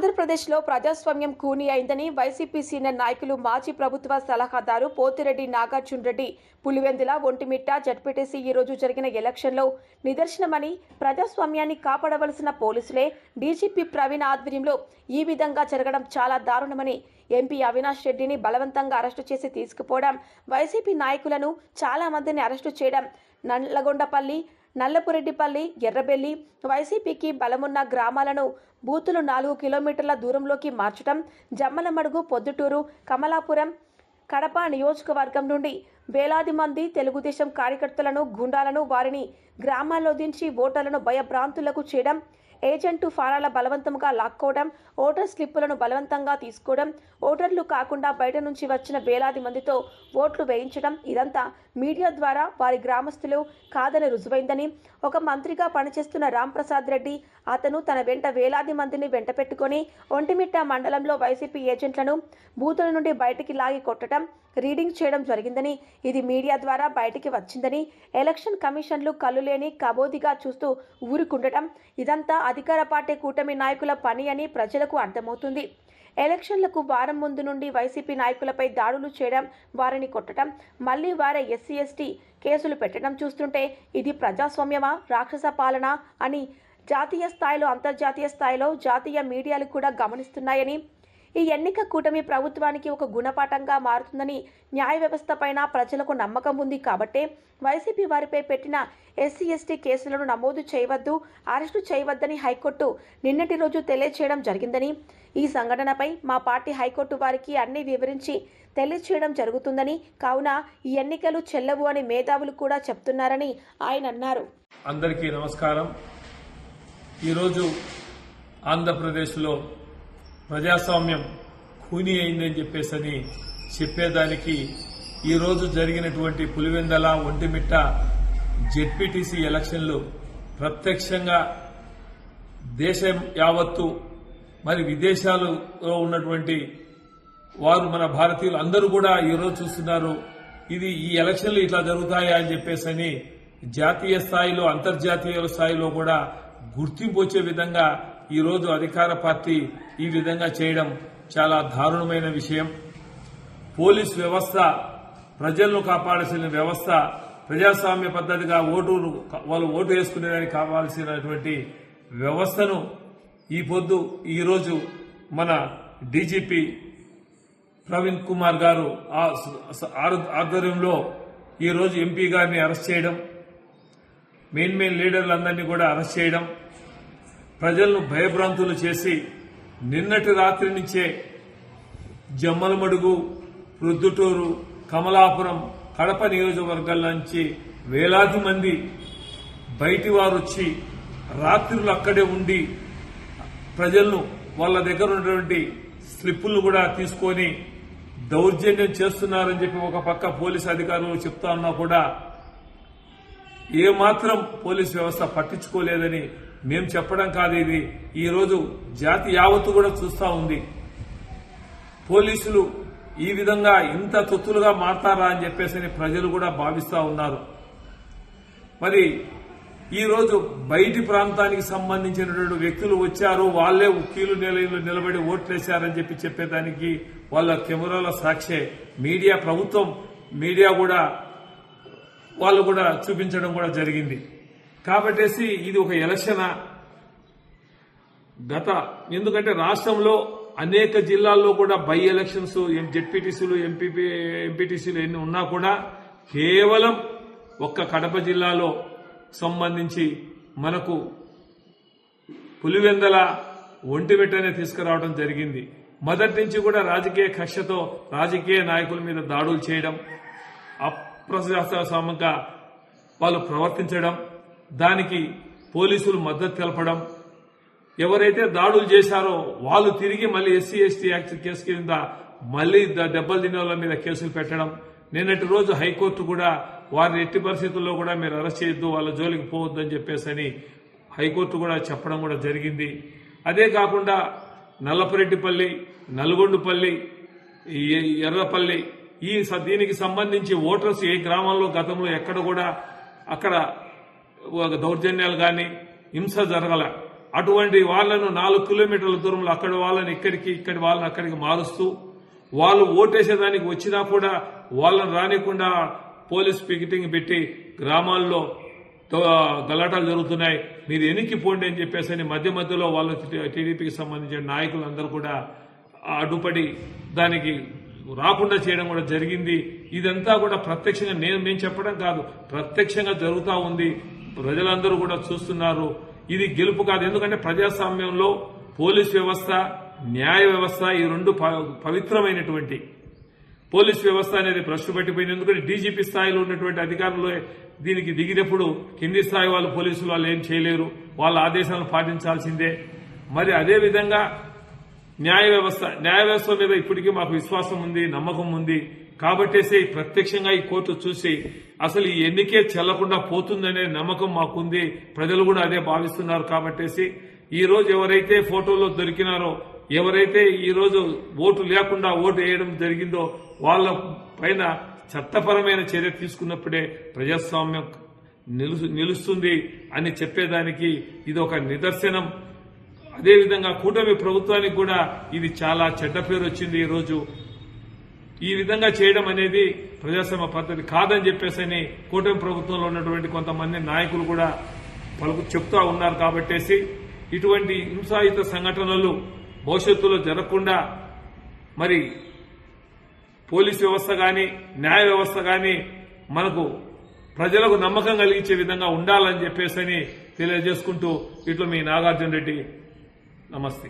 ఆంధ్రప్రదేశ్లో ప్రజాస్వామ్యం కూని అయిందని వైసీపీ సీనియర్ నాయకులు మాజీ ప్రభుత్వ సలహాదారు పోతిరెడ్డి నాగార్జున రెడ్డి పులివెందుల ఒంటిమిట్ట జడ్పీటీసీ ఈ రోజు జరిగిన ఎలక్షన్లో నిదర్శనమని ప్రజాస్వామ్యాన్ని కాపాడవలసిన పోలీసులే డీజీపీ ప్రవీణ్ ఆధ్వర్యంలో ఈ విధంగా జరగడం చాలా దారుణమని ఎంపీ అవినాష్ రెడ్డిని బలవంతంగా అరెస్టు చేసి తీసుకుపోవడం వైసీపీ నాయకులను చాలా మందిని అరెస్టు చేయడం నల్లగొండపల్లి నల్లపురెడ్డిపల్లి ఎర్రబెల్లి వైసీపీకి బలమున్న గ్రామాలను బూతులు నాలుగు కిలోమీటర్ల దూరంలోకి మార్చడం జమ్మలమడుగు పొద్దుటూరు కమలాపురం కడప నియోజకవర్గం నుండి వేలాది మంది తెలుగుదేశం కార్యకర్తలను గుండాలను వారిని గ్రామాల్లో దించి ఓటర్లను భయభ్రాంతులకు చేయడం ఏజెంటు ఫారాల బలవంతంగా లాక్కోవడం ఓటర్ స్లిప్పులను బలవంతంగా తీసుకోవడం ఓటర్లు కాకుండా బయట నుంచి వచ్చిన వేలాది మందితో ఓట్లు వేయించడం ఇదంతా మీడియా ద్వారా వారి గ్రామస్తులు కాదని రుజువైందని ఒక మంత్రిగా పనిచేస్తున్న రాంప్రసాద్ రెడ్డి అతను తన వెంట వేలాది మందిని వెంట పెట్టుకొని ఒంటిమిట్ట మండలంలో వైసీపీ ఏజెంట్లను బూతుల నుండి బయటికి లాగి కొట్టడం రీడింగ్ చేయడం జరిగిందని ఇది మీడియా ద్వారా బయటికి వచ్చిందని ఎలక్షన్ కమిషన్లు కళ్ళు లేని కబోదిగా చూస్తూ ఊరుకుండటం ఇదంతా అధికార పార్టీ కూటమి నాయకుల పని అని ప్రజలకు అర్థమవుతుంది. ఎలక్షన్లకు వారం ముందు నుండి వైసీపీ నాయకులపై దాడులు చేయడం వారిని కొట్టడం మళ్ళీ వారే ఎస్సీ ఎస్టీ కేసులు పెట్టడం చూస్తుంటే ఇది ప్రజాస్వామ్యమా రాక్షస పాలన అని జాతీయ స్థాయిలో అంతర్జాతీయ స్థాయిలో జాతీయ మీడియాలు కూడా గమనిస్తున్నాయని ఈ ఎన్నిక కూటమి ప్రభుత్వానికి ఒక గుణపాఠంగా మారుతుందని న్యాయ వ్యవస్థపైన ప్రజలకు నమ్మకం ఉంది కాబట్టే వైసీపీ వారిపై పెట్టిన ఎస్సీ ఎస్టీ కేసులను నమోదు చేయవద్దు అరెస్టు చేయవద్దని హైకోర్టు నిన్నటి రోజు తెలియచేయడం జరిగిందని ఈ సంఘటనపై మా పార్టీ హైకోర్టు వారికి అన్ని వివరించి తెలియచేయడం జరుగుతుందని కావున ఈ ఎన్నికలు చెల్లవు అని మేధావులు కూడా చెప్తున్నారని ఆయన అన్నారు. అందరికీ నమస్కారం. ఈరోజు ఆంధ్రప్రదేశ్లో ప్రజాస్వామ్యం ఖూనీ అయిందని చెప్పేసని చెప్పేదానికి ఈరోజు జరిగినటువంటి పులివెందల ఒంటిమిట్ట జెడ్పీటీసీ ఎలక్షన్లు ప్రత్యక్షంగా దేశం యావత్తు మరి విదేశాలలో ఉన్నటువంటి వారు మన భారతీయులు అందరూ కూడా ఈరోజు చూస్తున్నారు ఇది ఈ ఎలక్షన్లు ఇట్లా జరుగుతాయా అని చెప్పేసని జాతీయ స్థాయిలో అంతర్జాతీయ స్థాయిలో కూడా గుర్తింపు వచ్చే విధంగా ఈరోజు అధికార పార్టీ ఈ విధంగా చేయడం చాలా దారుణమైన విషయం. పోలీస్ వ్యవస్థ ప్రజలను కాపాడాల్సిన వ్యవస్థ ప్రజాస్వామ్య పద్ధతిగా ఓటు వాళ్ళు ఓటు వేసుకునేదానికి కావాల్సినటువంటి వ్యవస్థను ఈ పొద్దు ఈరోజు మన డీజీపీ ప్రవీణ్ కుమార్ గారు ఆరు- ఆధ్వర్యంలో ఈరోజు ఎంపీ గారిని అరెస్ట్ చేయడం మెయిన్ మెయిన్ లీడర్లందరినీ కూడా అరెస్ట్ చేయడం ప్రజలను భయభ్రాంతులు చేసి నిన్నటి రాత్రి నుంచే జమ్మలమడుగు రుద్దుటూరు కమలాపురం కడప నియోజకవర్గాల నుంచి వేలాది మంది బయటి వారు వచ్చి రాత్రులు అక్కడే ఉండి ప్రజలను వాళ్ళ దగ్గర ఉన్నటువంటి స్లిప్పులను కూడా తీసుకొని దౌర్జన్యం చేస్తున్నారని చెప్పి ఒక పక్క పోలీస్ అధికారులు చెప్తా ఉన్నా కూడా ఏమాత్రం పోలీస్ వ్యవస్థ పట్టించుకోలేదని మేం చెప్పడం కాదు ఇది. ఈరోజు జాతి యావత్తు కూడా చూస్తూ ఉంది. పోలీసులు ఈ విధంగా ఇంత తొత్తులుగా మారతారా అని చెప్పేసి ప్రజలు కూడా భావిస్తూ ఉన్నారు. మరి ఈరోజు బయటి ప్రాంతానికి సంబంధించినటువంటి వ్యక్తులు వచ్చారు. వాళ్ళే ఉక్కీలు నిలయంలో నిలబడి ఓట్లేశారని చెప్పి చెప్పేదానికి వాళ్ళ కెమెరాల సాక్షే. మీడియా ప్రభుత్వం మీడియా కూడా వాళ్ళు కూడా చూపించడం కూడా జరిగింది. కాబట్టేసి ఇది ఒక ఎలక్షన్? గత ఎందుకంటే రాష్ట్రంలో అనేక జిల్లాల్లో కూడా బై ఎలక్షన్స్ జెడ్పీటీసీలు ఎంపీపీ ఎంపీటీసీలు ఎన్ని ఉన్నా కూడా కేవలం ఒక్క కడప జిల్లాలో సంబంధించి మనకు పులివెందల ఒంటిమిట్టనే తీసుకురావడం జరిగింది. మొదటి నుంచి కూడా రాజకీయ కక్షతో రాజకీయ నాయకుల మీద దాడులు చేయడం అప్రజాస్వామికంగా వాళ్ళు ప్రవర్తించడం దానికి పోలీసులు మద్దతు తెలపడం ఎవరైతే దాడులు చేశారో వాళ్ళు తిరిగి మళ్ళీ ఎస్సీ ఎస్టీ యాక్ట్ కేసు కింద మళ్ళీ దెబ్బలు తినే వాళ్ళ మీద కేసులు పెట్టడం నిన్నటి రోజు హైకోర్టు కూడా వారిని ఎట్టి పరిస్థితుల్లో కూడా మీరు అరెస్ట్ చేయొద్దు వాళ్ళ జోలికి పోవద్దు అని చెప్పేసి అని హైకోర్టు కూడా చెప్పడం కూడా జరిగింది. అదే కాకుండా నల్లపరెడ్డిపల్లి నల్గొండపల్లి ఎర్రపల్లి ఈ దీనికి సంబంధించి ఓటర్స్ ఏ గ్రామంలో గతంలో ఎక్కడ కూడా అక్కడ దౌర్జన్యాలు కానీ హింస జరగల. అటువంటి వాళ్ళను నాలుగు కిలోమీటర్ల దూరంలో అక్కడి వాళ్ళని ఇక్కడికి ఇక్కడి వాళ్ళని అక్కడికి మారుస్తూ వాళ్ళు ఓటేసేదానికి వచ్చినా కూడా వాళ్ళని రానికుండా పోలీస్ పికెటింగ్ పెట్టి గ్రామాల్లో గలాటాలు జరుగుతున్నాయి. మీరు ఎనికి పోండి అని చెప్పేసి అని మధ్య మధ్యలో వాళ్ళ టీడీపీకి సంబంధించిన నాయకులందరూ కూడా అడ్డుపడి దానికి రాకుండా చేయడం కూడా జరిగింది. ఇదంతా కూడా ప్రత్యక్షంగా నేను మేము చెప్పడం కాదు. ప్రత్యక్షంగా జరుగుతూ ఉంది. ప్రజలందరూ కూడా చూస్తున్నారు. ఇది గెలుపు కాదు. ఎందుకంటే ప్రజాస్వామ్యంలో పోలీస్ వ్యవస్థ న్యాయ వ్యవస్థ ఈ రెండు ప- పవిత్రమైనటువంటి. పోలీస్ వ్యవస్థ అనేది ప్రశ్న పెట్టిపోయింది. ఎందుకంటే డీజీపీ స్థాయిలో ఉన్నటువంటి అధికారులు దీనికి దిగినప్పుడు కింది స్థాయి వాళ్ళు పోలీసులు వాళ్ళు ఏం చేయలేరు. వాళ్ళ ఆదేశాలను పాటించాల్సిందే. మరి అదే విధంగా న్యాయ వ్యవస్థ న్యాయ వ్యవస్థ మీద ఇప్పటికీ మాకు విశ్వాసం ఉంది నమ్మకం ఉంది. కాబట్టేసి ప్రత్యక్షంగా ఈ కోర్టు చూసి అసలు ఈ ఎన్నికే చెల్లకుండా పోతుందనే నమ్మకం మాకుంది. ప్రజలు కూడా అదే భావిస్తున్నారు కాబట్టేసి ఈ రోజు ఎవరైతే ఫోటోలో దొరికినారో ఎవరైతే ఈ రోజు ఓటు లేకుండా ఓటు వేయడం జరిగిందో వాళ్ళ పైన చట్టపరమైన చర్య తీసుకున్నప్పుడే ప్రజాస్వామ్యం నిలు నిలుస్తుంది అని చెప్పేదానికి ఇది ఒక నిదర్శనం. అదేవిధంగా కూటమి ప్రభుత్వానికి కూడా ఇది చాలా చెడ్డ పేరు వచ్చింది ఈ రోజు. ఈ విధంగా చేయడం అనేది ప్రజాస్వామ్య పద్ధతి కాదని చెప్పేసి కూటమి ప్రభుత్వంలో ఉన్నటువంటి కొంతమంది నాయకులు కూడా పలుకు చెప్తా ఉన్నారు కాబట్టేసి ఇటువంటి హింసాయుత సంఘటనలు భవిష్యత్తులో జరగకుండా మరి పోలీస్ వ్యవస్థ కానీ న్యాయ వ్యవస్థ కానీ మనకు ప్రజలకు నమ్మకం కలిగించే విధంగా ఉండాలని చెప్పేసి తెలియజేసుకుంటూ ఇట్లా మీ నాగార్జున రెడ్డి నమస్తే.